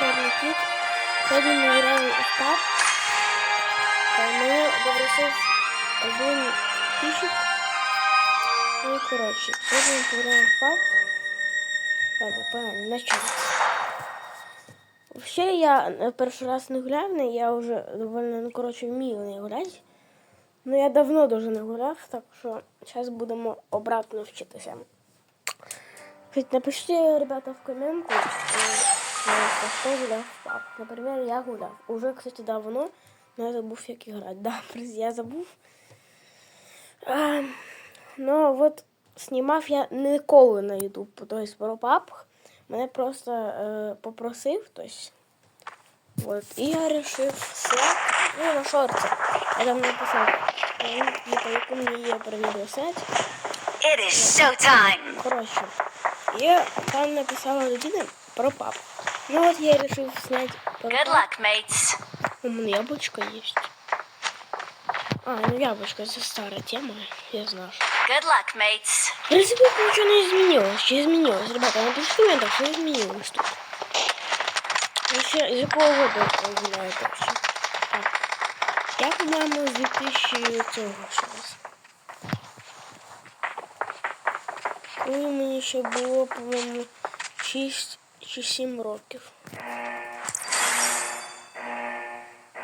Чорний кіт. Сьогодні ми граємо у попросив один пішок. Ну і коротше, сьогодні ми в паб. Ладно, погнали, начать. Вообще я е, перший раз не гуляв, я вже довольно, ну, коротше, вмію не гуляти. Ну я давно дуже не гуляв, так що зараз будемо обратно вчитися. Напишите, ребята, в комментах, э, что гуляв в паб. Например, я гуляв. Уже, кстати, давно, но я забув, як играть. Да, я забув. А, но вот знімав я ніколи на YouTube, тобто про паб. Мене просто е, попросив хтось. Вот. І я вирішив все. Ну, на шорті. Я там написав, ну, по якому є про відео снять. It is showtime. Коротше, я там написала людина про папу. Ну вот я решил снять Good luck, mates. У меня яблочко есть. А, ну яблочко это старая тема, я знаю. Good luck, mates. В принципе, ничего не изменилось. Что изменилось? Ребята, напишите в комментах, что изменилось тут. Вообще, из какого года это знаю вообще? Так. Я, по-моему, с 2000 цього щось. Коли мені ще було, по-моєму, 6 чи 7 років.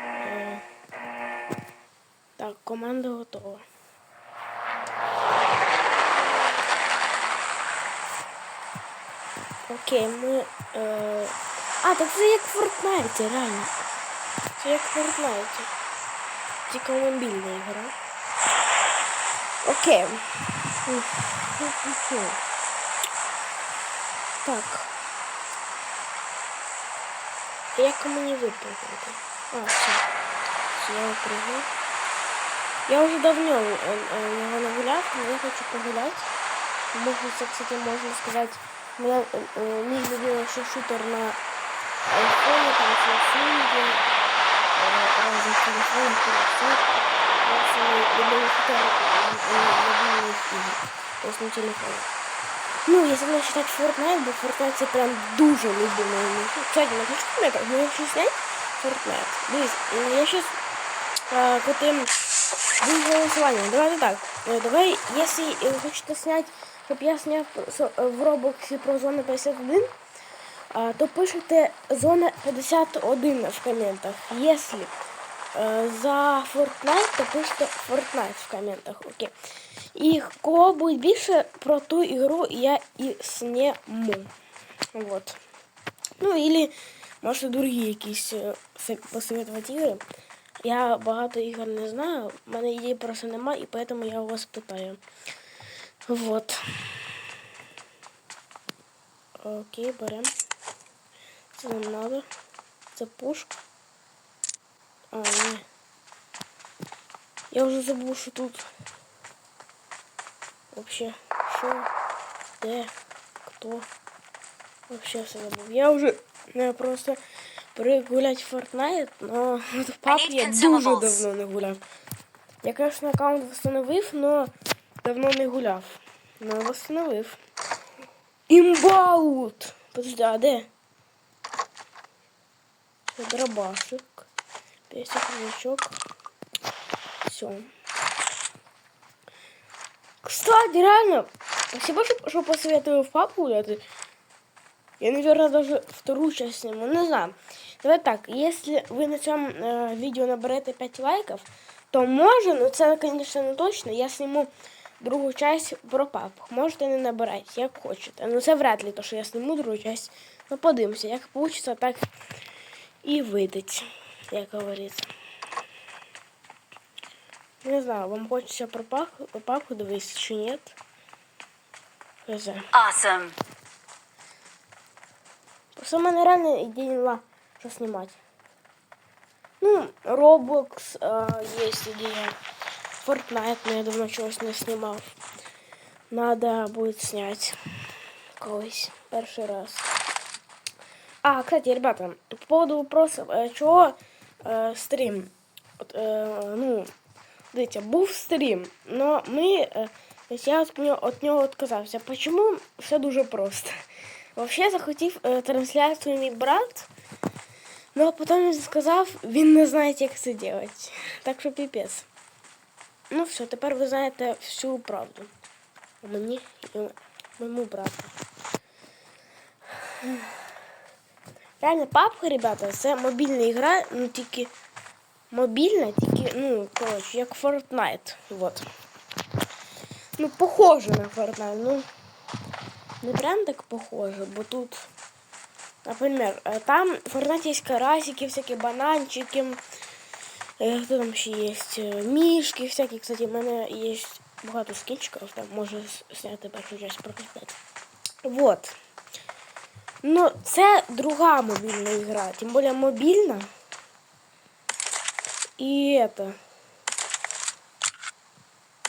Е, Так, команда готова. Окей, ми. Е... А, так це як в Fortnite, реально. Це як в Fortnite. Тільки мобільна гра. Окей. Так. Як мені випрыгнути? А, все. Все, я випрыгну. Я уже давно э, э, его нагулял, но я хочу погулять. Можно, кстати, можно сказать, э, мой любимый еще шутер на айфоне, там, Samsung, разных телефонах. Это мой любимый шутер э, мобильных игр, то есть на телефоне. Ну, если не считать Fortnite, бо Fortnite це прям дуже любимый мой шутер. Кстати, напиши в комментах, мне вообще снять Fortnite. Дивись, э, я сейчас э, крутым Будет голосование. Давайте так. Э, Давай, если э, вы хотите снять, чтобы я снял с- э, в Роблоксі про зону 51, а, то пишите зона 51 в комментах. Если э, за Fortnite, то пишите Fortnite в комментах. Окей. І кого буде більше про ту ігру я і сніму. Вот. Ну, или, може, другі якісь е, посоветувати ігри. Я багато ігор не знаю, в мене ідей просто нема, і поэтому я у вас питаю. Вот. Окей, берем. Це нам надо. Це пушка. А, ні. Я вже забув, що тут. Вообще, що, де, хто. Вообще все забув. Я вже не просто в Fortnite, но в пап я дуже давно не гуляв. Я, конечно, аккаунт встановив, но давно не гуляв. Но восстановив. Імбаут! Подожди, а де? Це дробашик. Песик, кружочок. Все. Кстати, реально, спасибо, что, что посоветовал в папу гуляти. Я, наверное, даже вторую часть сниму. Не знаю. Давай так, если вы на цьому э, видео наберете 5 лайков, то може, ну це, конечно, не точно, я сниму другу часть про папу. Можете не набирати, як хочете. Ну це вряд ли, то, що я сниму другу часть. Ну подивимося, як получится, так і вийдеть, як говориться. Не знаю, вам хочеться про папу, про папу дивитися чи ні? Хз. Awesome. Просто в мене реально ідеї нема, що знімати. Ну, Roblox е, є ідея. Fortnite, но я давно чогось не знімав. Надо будет снять колись. Перший раз. А, кстати, ребята, по поводу вопросов, е, чого е, стрім? От, е, ну, дивіться, був стрім, но ми, е, ось я від нього, від нього відказався. Почому? Все дуже просто. Вообще захотів е, трансляцію мій брат, Ну, а потім він сказав, він не знає, як це робити. Так що піпець. Ну все, тепер ви знаєте всю правду. У мені і моєму брату. Реально, папка, ребята, це мобільна гра, ну тільки мобільна, тільки, ну, коротше, як Fortnite. Вот. Ну, похоже на Fortnite, ну. Не прям так похоже, бо тут, например, э, там в Fortnite есть карасики, всякие бананчики, э, кто там ще есть, э, мишки всякие, кстати, у мене есть багато скинчиков, там може зняти першу часть прокатати. Вот. Ну, це друга мобільна ігра, тим більше мобільна. І это.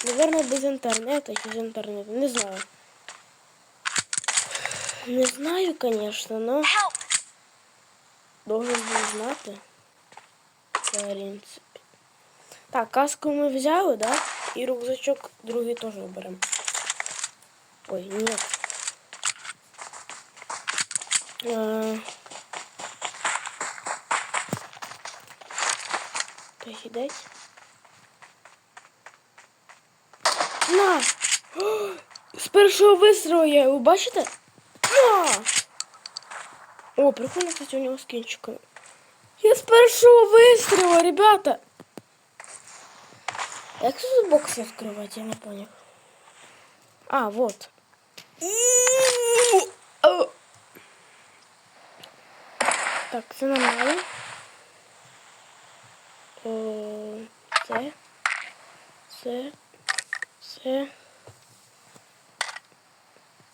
Наверное, без интернета, без интернета, не знаю. Не знаю, конечно, но Help! должен був знати. В принципі. Так, каску ми взяли, да? І рюкзачок другий теж беремо. Ой, ні. Е, Посідать. На! З першого вистрілу я його бачите? На! О, прикольно, кстати, у него скинчик. Я с першого выстрела, ребята! Як тут бокс открывать, я не понял. А, вот. Так, це нормально. Е, Це. Це. Це.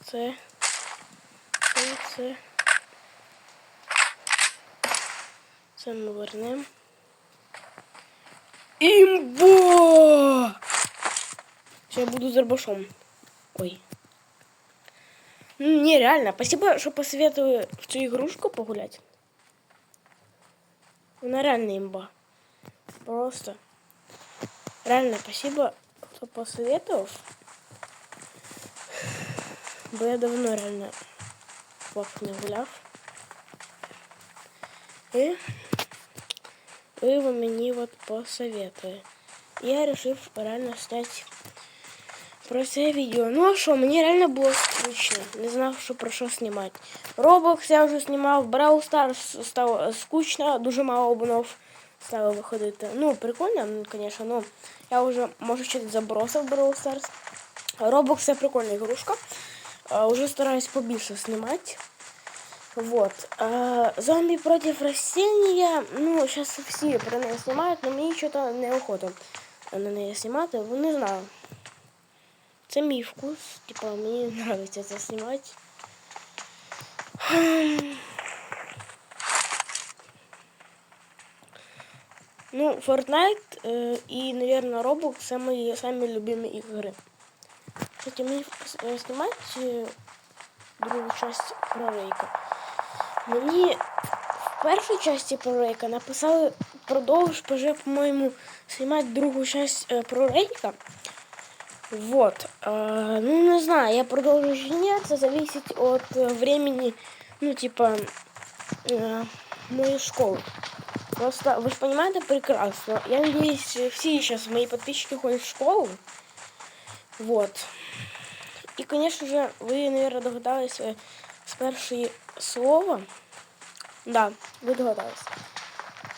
Це. Це. Це. Це ми вернемо. Імбо! Ще я буду. Ой. Не, реально. Спасибо, что посоветовали в цю игрушку погулять. Вона реально имба. Просто. Реально, спасибо, кто посоветовал. Бо я давно реально пап не гуляв. І ви ви мені от посоветує. Я вирішив реально зняти про це відео. Ну а що, мені реально було скучно. Не знав, що про що знімати. Roblox я вже знімав, Brawl Stars стало скучно, дуже мало обнов стало виходити. Ну, прикольно, ну, звісно, ну я вже можу чуть забросив Brawl Stars. Roblox це прикольна ігрушка. А, Уже стараюсь побільше знімати. Вот. А, зомби против растения. Ну, сейчас все про неї знімають, но мені что-то неохота на неї знімати, бо не знаю. Це мій вкус. Типа, мені нравится це знімати. Ну, Fortnite э, и, наверное, Roblox це мої самі любимі ігри. Кстати, мені е, знімати е, другу часть про Рейка. Мені в першій часті про Рейка написали продовж по-моєму, знімати другу часть е, про Рейка. Вот. Е, ну, не знаю, я продолжу ні, це зависит от е, времени, ну, типа, е, моей школы. Просто, вы же понимаете прекрасно, я надеюсь, все сейчас мои подписчики ходят в школу. Вот. И, конечно же, вы, наверное, догадались э, с першої слова. Да, вы догадались.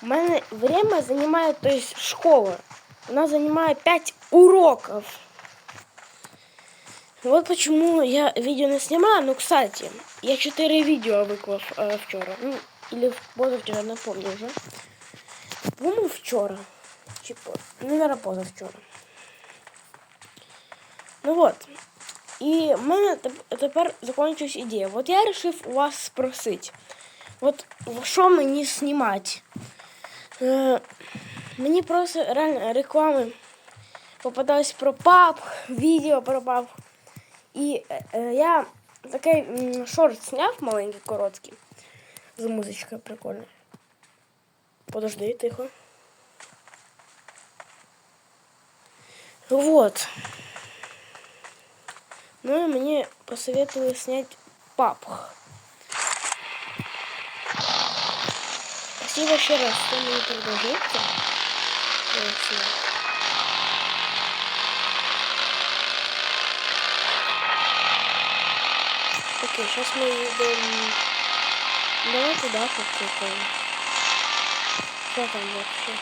Мене время занимает, то есть школа. Она занимает 5 уроков. Вот почему я видео не снимаю. Ну, кстати, я 4 видео выклав э, вчора. Ну, или позавчора, не помню уже. По-моему, вчора. Типа, ну, наверное, позавчора. Ну вот. І в мене теп- тепер закінчилась ідея. От я вирішив у вас спросити. От що мені знімати? Е, мені просто реально реклами попадались про пап, відео про пап. І е, е, я такий м, шорт зняв маленький, короткий. З музичкою прикольною. Подожди, тихо. Вот. Ну и мне посоветовали снять папх. спасибо ще раз, що мені предложите. Окей, сейчас мы идем... Давай туда попробуем. Что там вообще?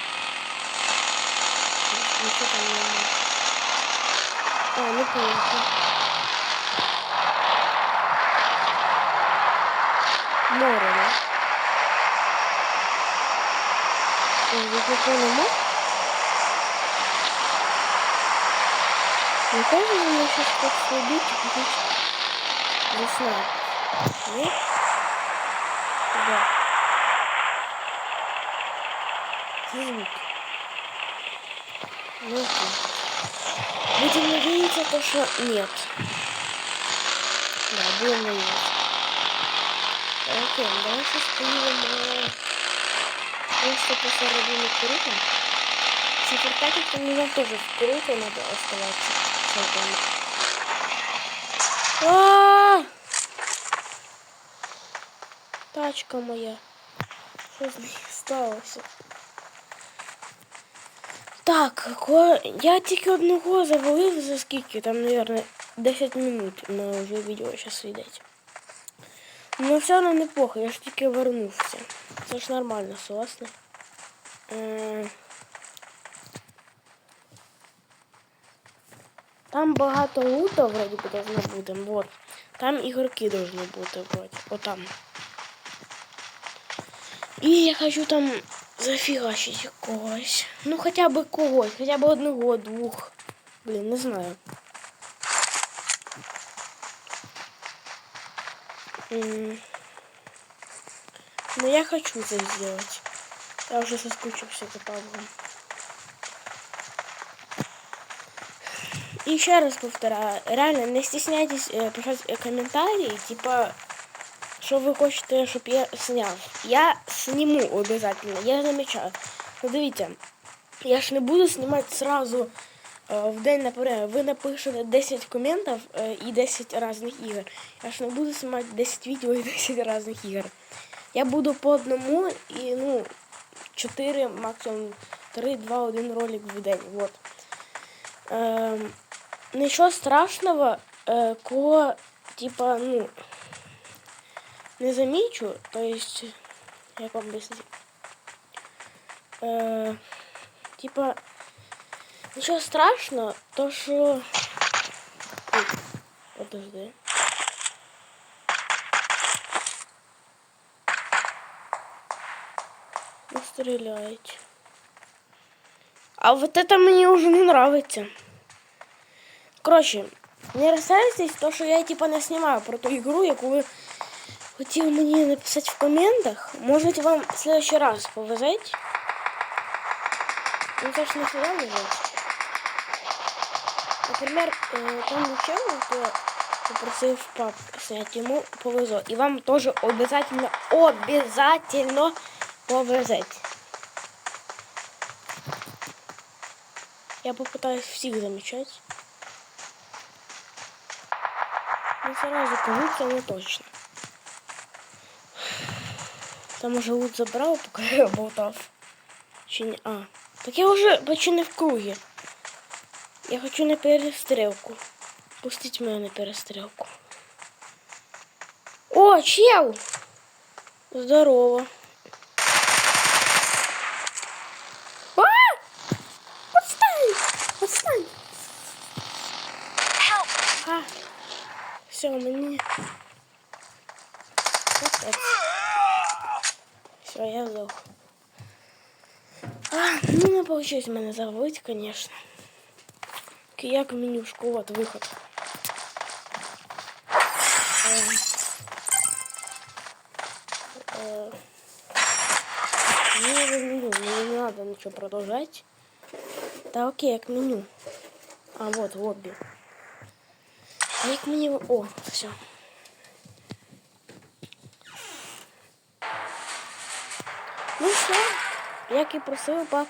Ничего там не было. А, ну понятно. Море, да? Ой, я не понял, мор? Не кажется, мне сейчас хочется убить и купить весна. Нет? Да. Звук. Ну окей. Будем надеяться, то, что нет. Да, будем надеяться. Окей, давай сейчас поедем просто посередине круга. Супертакик там не тоже в круге надо оставаться. Тачка моя. Що з нею сталося? Так, я тільки одного завалив за скільки, там, наверное, 10 минут на вже відео зараз йдеть. Ну все одно неплохо, я ж тільки вернувся. Це ж нормально, согласна. Там багато лута вроді би должно бути. Вот. Там ігорки должны бути вроді. Отам. І я хочу там зафігачити когось. Ну хоча б когось, хоча б одного, двох. Блін, не знаю. М. Ну я хочу это сделать. Я уже соскучился по пабгам. И еще раз повторяю, реально не стесняйтесь э, писать э, комментарии, типа, что вы хотите, чтобы я снял. Я сниму обязательно, я замечаю. Ну, дивіться, я ж не буду снимать сразу э, в день наперед. Ви напишете 10 коментів э, і 10 різних ігор. Я ж не буду снимать 10 відео і 10 різних ігор. Я буду по одному і, ну, 4, максимум 3, 2, 1 ролик в день. Вот. Ем, нічого страшного, е, кого, типа, ну, не замічу, то есть, як вам объяснить? Е, типа, нічого страшного, то що... Ой, подожди. Не стреляйте. А вот это мне уже не нравится. Короче, не розстраюйтесь, то що я типа не знімаю про ту ігру, яку ви хотіли мені написати в коментах. Можете вам в следующий раз повезти. Ну це ж не сюди лежить. Например, э, там чел, хто попросив пап снять, йому повезло. І вам теж обязательно, обязательно повезеть. Я попытаюсь всех замечать. Ну, сразу кажу, не точно. Там уже лут забрал, пока я болтав. Чи не... А, так я уже почти не в круге. Я хочу на перестрелку. Пустіть мене на перестрелку. О, чел! Здорово. А! Отстань! Отстань! Help! А, все, мені. Все, я здох. А, ну не получилось мене забыть, конечно. Як менюшку, вот выход. Эм. Э. Не, не, меню, мне не надо ничего продолжать. Да окей, як меню. А, вот, лобби. А як мені... О, все. Ну все, як і просив, пап.